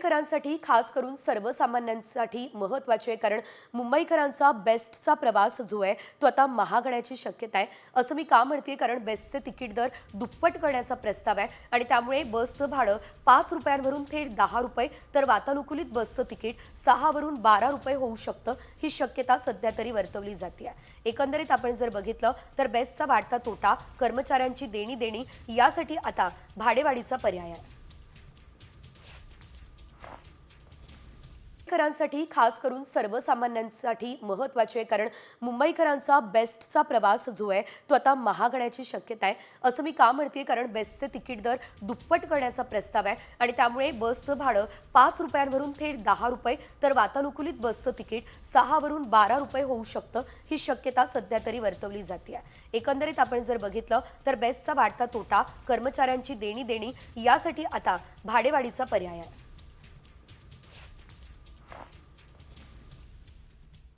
मुंबईकरांसाठी खास करून सर्वसामान्यांसाठी महत्त्वाचे आहे. कारण मुंबईकरांचा बेस्टचा प्रवास जो आहे तो आता महागण्याची शक्यता आहे. असं मी का म्हणते कारण बेस्टचे तिकीट दर दुप्पट करण्याचा प्रस्ताव आहे. आणि त्यामुळे बसचं भाडं पाच रुपयांवरून थेट दहा रुपये तर वातानुकूलित बसचं तिकीट सहावरून बारा रुपये होऊ शकतं. ही शक्यता सध्या तरी वर्तवली जाते एकंदरीत आपण जर बघितलं तर बेस्टचा वाढता तोटा कर्मचाऱ्यांची देणी देणी यासाठी आता भाडेवाढीचा पर्याय आहे. मुंबईकरांसाठी खास करून सर्वसामान्यांसाठी महत्त्वाचे आहे. कारण मुंबईकरांचा बेस्टचा प्रवास जो आहे तो आता महागण्याची शक्यता आहे. असं मी का म्हणते कारण बेस्टचे तिकीट दर दुप्पट करण्याचा प्रस्ताव आहे. आणि त्यामुळे बसचं भाडं पाच रुपयांवरून थेट दहा रुपये. तर वातानुकूलित बसचं तिकीट सहावरून बारा रुपये होऊ शकतं. ही शक्यता सध्या तरी वर्तवली जाते एकंदरीत आपण जर बघितलं तर बेस्टचा वाढता तोटा कर्मचाऱ्यांची देणी देणी यासाठी आता भाडेवाढीचा पर्याय आहे.